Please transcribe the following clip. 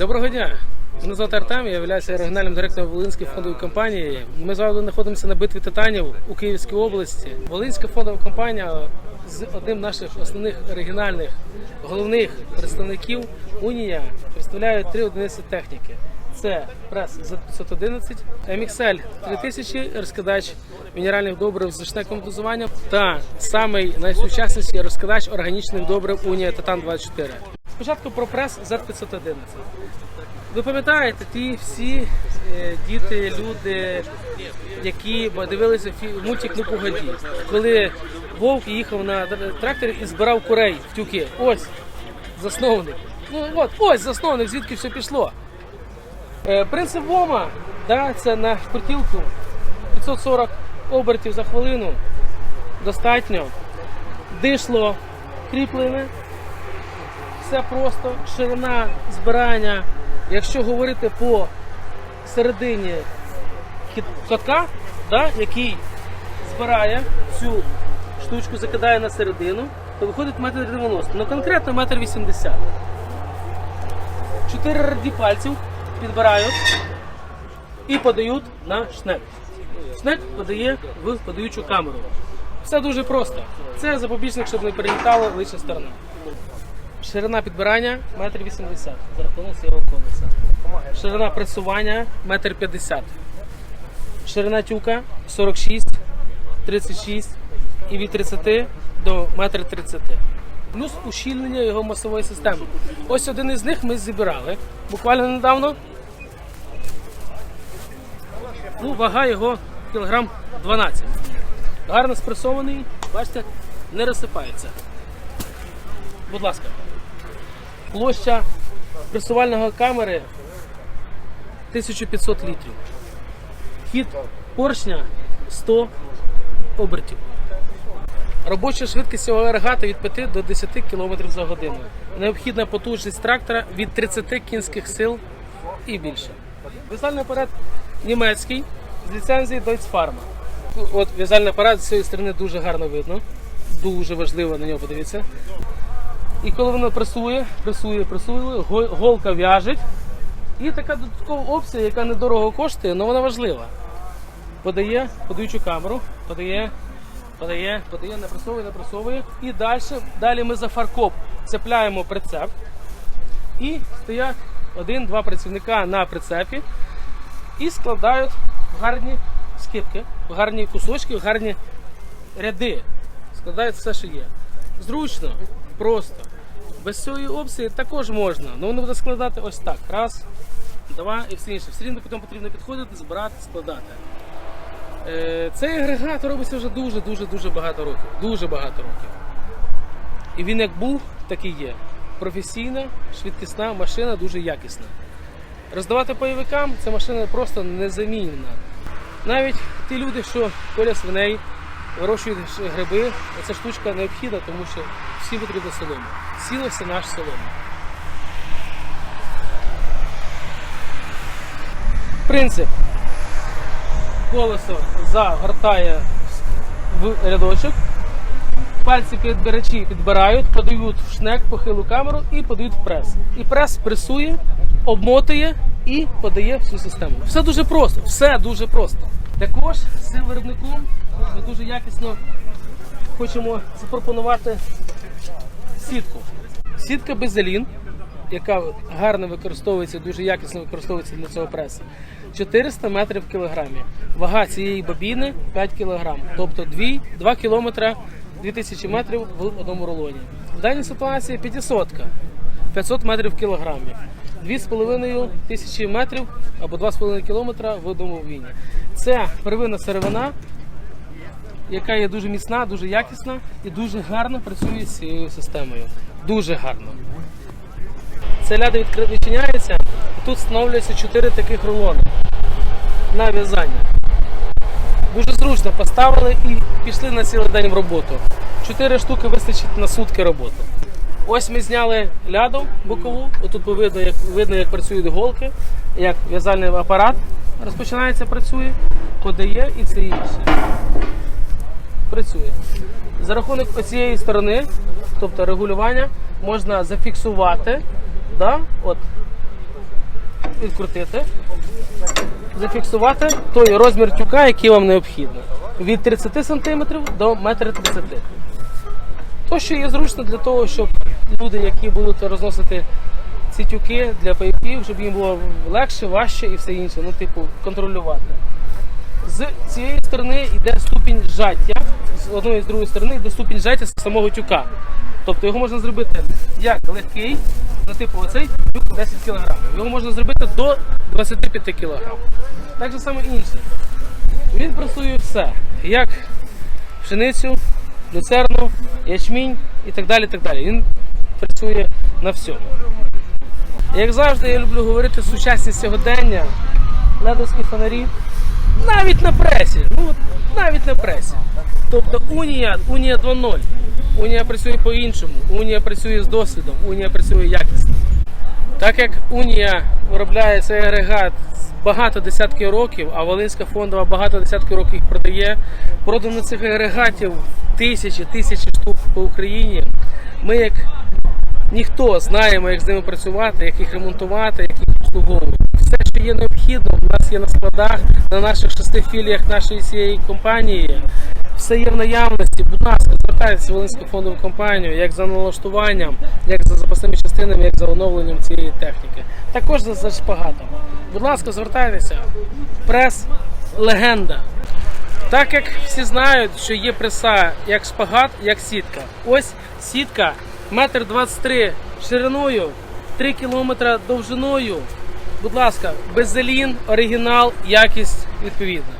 Доброго дня! Мене звати Артем, я являюся регіональним директором Волинської фондової компанії. Ми з вами знаходимося на битві титанів у Київській області. Волинська фондова компанія з одним з наших основних регіональних головних представників Унія представляє три одиниці техніки. Це прес Z511, MXL 3000, розкидач мінеральних добрив з шнековим дозуванням та самий найсучасніший розкидач органічних добрив Унія Титан 24. Спочатку про прес Z511. Ви пам'ятаєте, ті всі е, діти, люди, які дивилися мультик «Ну погоді», коли вовк їхав на тракторі і збирав курей в тюки. Ось засновник. Ну от, ось засновник, звідки все пішло. Е, Принцип ВОМа, да, це на крутілку 540 обертів за хвилину. Достатньо. Дишло кріплене. Все просто. Ширина збирання. Якщо говорити по середині катка, да, який збирає цю штучку, закидає на середину, то виходить метр 90. Ну конкретно метр 80. Чотири раді пальців підбирають і подають на шнек. Шнек подає в подаючу камеру. Все дуже просто. Це запобіжник, щоб не перелітала лише сторона. Ширина підбирання 1,80 м за рахунок цього конуса. Ширина пресування 1,50 м. Ширина тюка 46, 36 і від 30 до 1,30 м. Плюс ущільнення його масової системи. Ось один із них ми зібрали буквально недавно. Ну, вага його кілограм 12. Гарно спресований, бачите, не розсипається. Будь ласка. Площа пресувальної камери 1500 літрів. Хід поршня 100 обертів. Робоча швидкість цього агрегата від 5 до 10 км за годину. Необхідна потужність трактора від 30 кінських сил і більше. В'язальний апарат німецький з ліцензії Deutsche. От в'язальний апарат з цієї сторони дуже гарно видно. Дуже важливо на нього подивитися. І коли воно пресує, пресує, пресує, голка в'яжеть. І така додаткова опція, яка недорого коштує, але вона важлива. Подає, подаючу камеру, подає, подає, подає, напресовує, напресовує. І далі, далі ми за фаркоп цепляємо прицеп. І стоять один-два працівника на прицепі і складають гарні скидки, гарні кусочки, гарні ряди. Складають все, що є. Зручно, просто. Без цієї опції також можна. але воно буде складати ось так. Раз, два і все інше. Все рівно потім потрібно підходити, збирати, складати. Е, Цей агрегат робиться вже дуже-дуже дуже багато років. Дуже багато років. І він як був, так і є. Професійна, швидкісна машина, дуже якісна. Роздавати пайовикам ця машина просто незамінна. Навіть ті люди, що коля свиней, вирощують гриби, ця штучка необхідна, тому що всім потрібна солома. Сіло це наш солома. Принцип. Колесо загортає в рядочок. Пальці підбирачі підбирають, подають в шнек похилу камеру і подають в прес. І прес пресує, обмотує і подає всю систему. Все дуже просто, все дуже просто. Також з цим виробником ми дуже якісно хочемо запропонувати сітку. Сітка безелін, яка гарно використовується, дуже якісно використовується для цього преса. 400 метрів в кілограмі. Вага цієї бобіни 5 кілограм, тобто 2, 2 кілометри 2000 метрів в одному рулоні. В даній ситуації 500 500 метрів в кілограмі. 2,5 тисячі метрів або 2,5 кілометра в одному війні. Це первинна сировина, яка є дуже міцна, дуже якісна і дуже гарно працює з цією системою. Дуже гарно. Ця ляда відчиняється, тут встановлюється 4 таких рулони на в'язання. Дуже зручно поставили і пішли на цілий день в роботу. Чотири штуки вистачить на сутки роботи. Ось ми зняли ляду бокову. Отут видно, як видно, як працюють голки, як в'язальний апарат розпочинається, працює, подає і все інше. Працює. За рахунок цієї сторони, тобто регулювання, можна зафіксувати. Да? От, відкрутити, зафіксувати той розмір тюка, який вам необхідно. Від 30 см до 1,30 м. То, що є зручно для того, щоб люди, які будуть розносити ці тюки для пайків, щоб їм було легше, важче і все інше, ну, типу, контролювати. З цієї сторони йде ступінь зжаття, з одної і з другої сторони йде ступінь зжаття з самого тюка. Тобто його можна зробити як легкий, ну типу оцей тюк 10 кг. Його можна зробити до 25 кг. Так же саме інше. Він працює все. Як пшеницю, люцерну, ячмінь і так далі. так далі. Він працює на всьому. Як завжди, я люблю говорити сучасність сьогодення, ледовські фонарі, навіть на пресі. Ну, навіть на пресі. Тобто Унія, Унія 2.0. Унія працює по-іншому, Унія працює з досвідом, Унія працює якісно. Так як Унія виробляє цей агрегат багато десятків років, а Волинська фондова багато десятків років їх продає, продано цих агрегатів тисячі, тисячі штук по Україні. Ми як ніхто знаємо, як з ними працювати, як їх ремонтувати, як їх обслуговувати. Все, що є необхідно, у нас є на складах, на наших шести філіях нашої цієї компанії. Все є в наявності. Будь ласка, звертайтеся в Волинську фондову компанію як за налаштуванням, як за запасними частинами, як за оновленням цієї техніки. Також за, за шпагатом. Будь ласка, звертайтеся. Прес легенда. Так як всі знають, що є преса як шпагат, як сітка. Ось сітка метр 23 шириною, 3 кілометра довжиною. Будь ласка, беззелін, оригінал, якість відповідна.